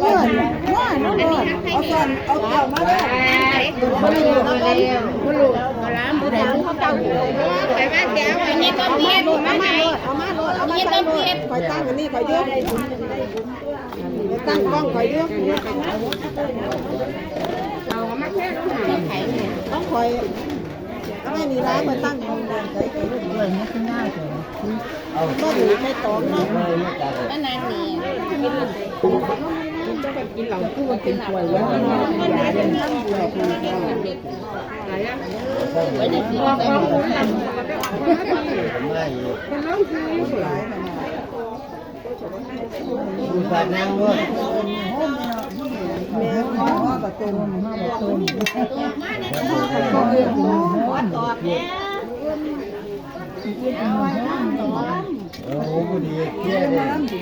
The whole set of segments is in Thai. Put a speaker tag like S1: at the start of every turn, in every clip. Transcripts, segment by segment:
S1: เออว่าน้องเลยเอาก่อนเอาเก่ามาเลยมาลูกมาเลยมาลูกมาล้างมือเท้าเขาเก่าไปบ้านแก้วอันนี้ก็เพียบมาไหนเอามาโลดเอามาใส่โลดคอยตั้งอันนี้คอยยกตั้งกล้องคอยยกเอามาแค่ต้องไข่ต้องคอยเอาไม่มีร้านมาตั้งมองเดินใส่กระลุกด้วยนี่คือง่าเลยก็อยู่ในตองเนาะ
S2: ก็นานนี่
S1: cái lòng cứ dạ, dạ, dạ. mà chuyện quầy quá. Nó dạ lên con con cũng làm con nói chưa lại Bà năng luôn Mẹ có bà tôm, má bà tôm Con
S2: yên cũng quá tọt nha Yên cũng quá tọt
S3: Ờ, không có đi kia đi.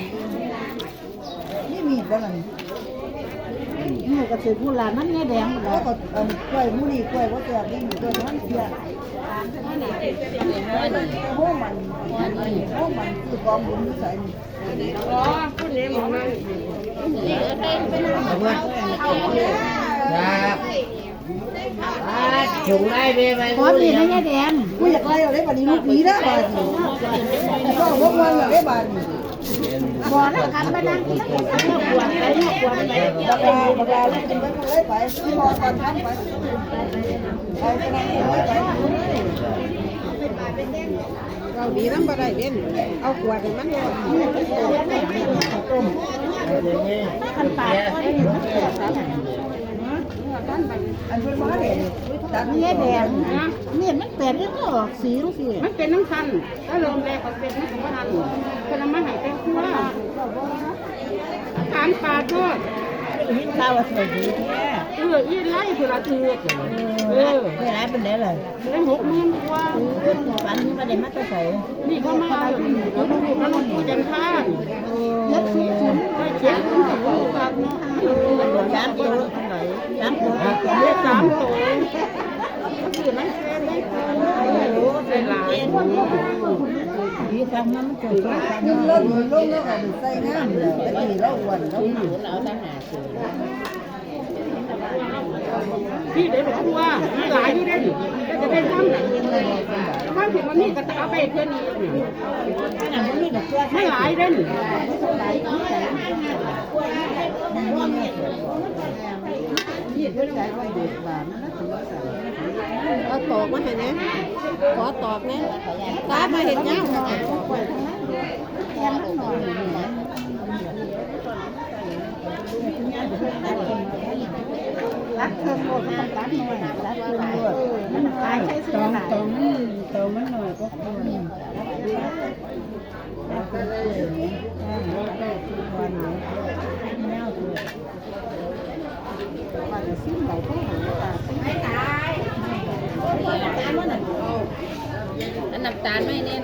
S3: Cái mịt đó là วย
S1: แม่พ่อประตูห้าประตู
S3: โอ้โหบุรีเที่ยเลย
S1: นี่มีดอะไรนี่ก็คือผู้หลานนั่นแง่แดงแล้วก็กล้วยมูนี่กล้วยว่าจะนี่กล้วยมันเสียโอ้มันโอ้มันคือกองบุญนิสัย
S3: เอาเพื่อนครับถุงไล่ไปไป
S1: พอดีนะแง่แดงกูอยากไล่อะไรบัดนี้ลูกนี้นะบัดนี้ก็วกวันอะไรบัดนี้
S3: บ่อแล้วกันไปนั่งกิน
S1: ปวดไปปวดไปบักลาบักลาลูกกินไปเลยไปที่พอตอนทำไปไปไปนั่งไปไป เราดีน้ำบะได้เด่นเอาขวดมันเลยต้ม
S3: ขันปาก
S1: อันเป็นว่าเด่นตัด
S4: นี่
S1: เนี้ย
S4: แดงเนี่ยมันเป็นนี่ก็ออกสีรู้สิ
S2: มันเป็นน้ำคันถ้าลมแรงก็เป็นน้ำคันเป็นน้ำมันขั้วทาน ปลาทอด
S4: หินข้าวสวยดีแท้
S2: เอออีไล่คือละเถือกเออ
S4: ไม่ร้าเป็นได้เลย
S2: ได้หกหมื่นกว่า
S4: ฝันที่มาได้มาตัวใส่
S2: นี่เขามาเอาอยู่แล้วลูกแล้วลูกกูจันทา
S4: เล็กสุดสุด
S2: ได้เจ็ดคุณกับลูกครับเนาะเออ
S4: สามตัวไหนสามตัว
S2: เรียกสามตัวก็คือนั่งแค่ได้รู้เป็นหลาย
S4: ดีคำนั้นมันเกิดขึ้น
S1: ยุ่งเรื่องยุ่งเรื่องเอาใส่งามเลยแต่ดีเราอ้วนเรา
S4: ศูนย์เอาตั้งหาศูนย์
S2: พี่เดี๋ยวบอกว่ามีหลายอยู่เด่นก็จะได้ทำนะถ้าถึงวันนี้ก็จะเอาไปเพื่อนนี้ไม่หลายเด่น
S1: ยี่เพื่อนใจไว้เด็กบานนั่นถือว่า ใส่เอาตอกมาให้เนี่ยขอตอกเนี่ยตามาเห็นยังตอกไว้ทั้งนั้นรักเธอโคตรต้องรักหน่อยรักเธอหน่อยมันตายใช้เสื้อหนา
S4: ตรงตรงมันหน่อยก็ค น้ำ
S2: ตาลนั่นาลไม่เน้น